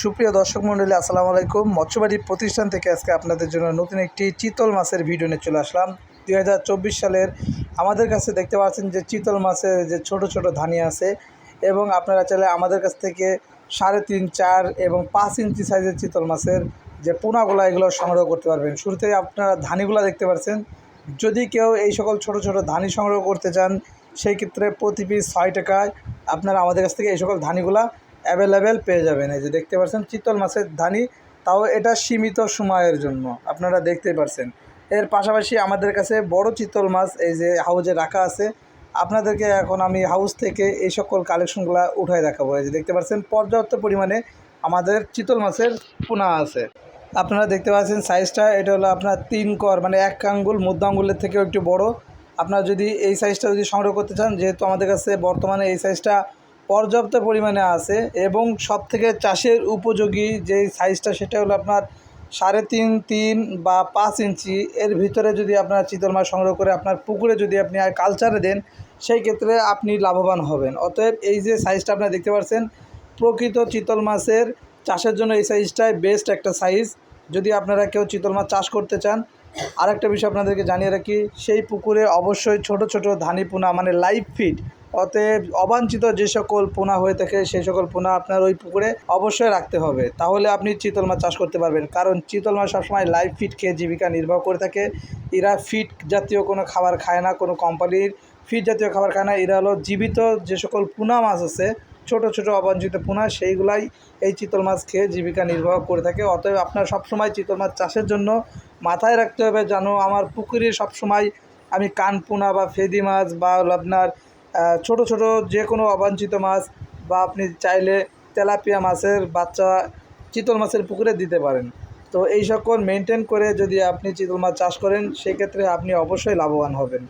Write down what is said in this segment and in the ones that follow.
সুপ্রিয় দর্শক মণ্ডলী, আসসালামু আলাইকুম। মৎস্যবাড়ি প্রতিষ্ঠান থেকে আজকে আপনাদের জন্য নতুন একটি চিতল মাছের ভিডিও নিয়ে চলে আসলাম। দুই হাজার চব্বিশ সালের আমাদের কাছে দেখতে পাচ্ছেন যে চিতল মাছের যে ছোট ছোট ধানি আছে এবং আপনারা চাইলে আমাদের কাছ থেকে সাড়ে তিন, চার এবং পাঁচ ইঞ্চি সাইজের চিতল মাছের যে পোনাগুলো, এগুলো সংগ্রহ করতে পারবেন। শুরুতেই আপনারা ধানিগুলো দেখতে পাচ্ছেন। যদি কেউ এই সকল ছোট ছোট ধানি সংগ্রহ করতে চান, সেই ক্ষেত্রে প্রতি পিস ছয় টাকায় আপনারা আমাদের কাছ থেকে এই সকল ধানিগুলা অ্যাভেলেবেল পেয়ে যাবেন। এই যে দেখতে পাচ্ছেন চিতল মাছের ধানি, তাও এটা সীমিত সময়ের জন্য, আপনারা দেখতেই পারছেন। এর পাশাপাশি আমাদের কাছে বড় চিতল মাছ এই যে হাউজে রাখা আছে, আপনাদেরকে এখন আমি হাউস থেকে এই সকল কালেকশনগুলো উঠায় দেখাবো। এই যে দেখতে পাচ্ছেন, পর্যাপ্ত পরিমাণে আমাদের চিতল মাছের পোনা আছে। আপনারা দেখতে পাচ্ছেন সাইজটা এটা হলো আপনার তিন কর মানে এক আঙ্গুল, মধ্য আঙ্গুলের থেকেও একটু বড়। আপনারা যদি এই সাইজটা যদি সংগ্রহ করতে চান, যেহেতু আমাদের কাছে বর্তমানে এই সাইজটা পর্যাপ্ত পরিমাণে আছে এবং সব থেকে চাষের উপযোগী যে সাইজটা সেটা হলো আপনার সাড়ে তিন তিন বা পাঁচ ইঞ্চি। এর ভিতরে যদি আপনার চিতল মাছ সংগ্রহ করে আপনার পুকুরে যদি আপনি আর কালচারে দেন, সেই ক্ষেত্রে আপনি লাভবান হবেন। অতএব এই যে সাইজটা আপনারা দেখতে পাচ্ছেন প্রকৃত চিতল মাছের চাষের জন্য এই সাইজটাই বেস্ট একটা সাইজ যদি আপনারা কেউ চিতল মাছ চাষ করতে চান, আরেকটা বিষয় আপনাদেরকে জানিয়ে রাখি, সেই পুকুরে অবশ্যই ছোট ছোট ধানি পোনা মানে লাইভ ফিড অতএব অবাঞ্ছিত যে সকল পোনা হয়ে থাকে, সেই সকল পোনা আপনার ওই পুকুরে অবশ্যই রাখতে হবে। তাহলে আপনি চিতল মাছ চাষ করতে পারবেন। কারণ চিতল মাছ সবসময় লাইভ ফিড খেয়ে জীবিকা নির্বাহ করে থাকে। এরা ফিড জাতীয় কোনো খাবার খায় না, কোনো কোম্পানির ফিড জাতীয় খাবার খায় না। এরা হলো জীবিত যে সকল পোনা মাছ আছে, ছোট ছোট অবাঞ্ছিত পোনা, সেইগুলাই এই চিতল মাছ খেয়ে জীবিকা নির্বাহ করে থাকে। অতএব আপনার সবসময় চিতল মাছ চাষের জন্য মাথায় রাখতে হবে যেন আমার পুকুরে সবসময় আমি কানপোনা বা ফেদি মাছ বা আপনার ছোট ছোট যে কোনো অবাঞ্ছিত মাছ বা আপনি চাইলে তেলাপিয়া মাছের বাচ্চা চিতল মাছের পুকুরে দিতে পারেন। তো এই সকল মেনটেন করে যদি আপনি চিতল মাছ চাষ করেন, সেক্ষেত্রে আপনি অবশ্যই লাভবান হবেন।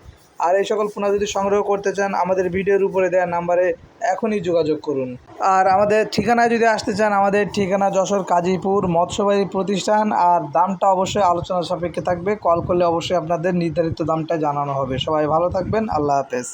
আর এই সকল পোনা যদি সংগ্রহ করতে চান, আমাদের ভিডিওর উপরে দেওয়া নাম্বারে এখনই যোগাযোগ করুন। আর আমাদের ঠিকানায় যদি আসতে চান, আমাদের ঠিকানা যশোর কাজীপুর মৎস্যবাহী প্রতিষ্ঠান। আর দামটা অবশ্যই আলোচনা সাপেক্ষে থাকবে। কল করলে অবশ্যই আপনাদের নির্ধারিত দামটা জানানো হবে। সবাই ভালো থাকবেন। আল্লাহ হাফেজ।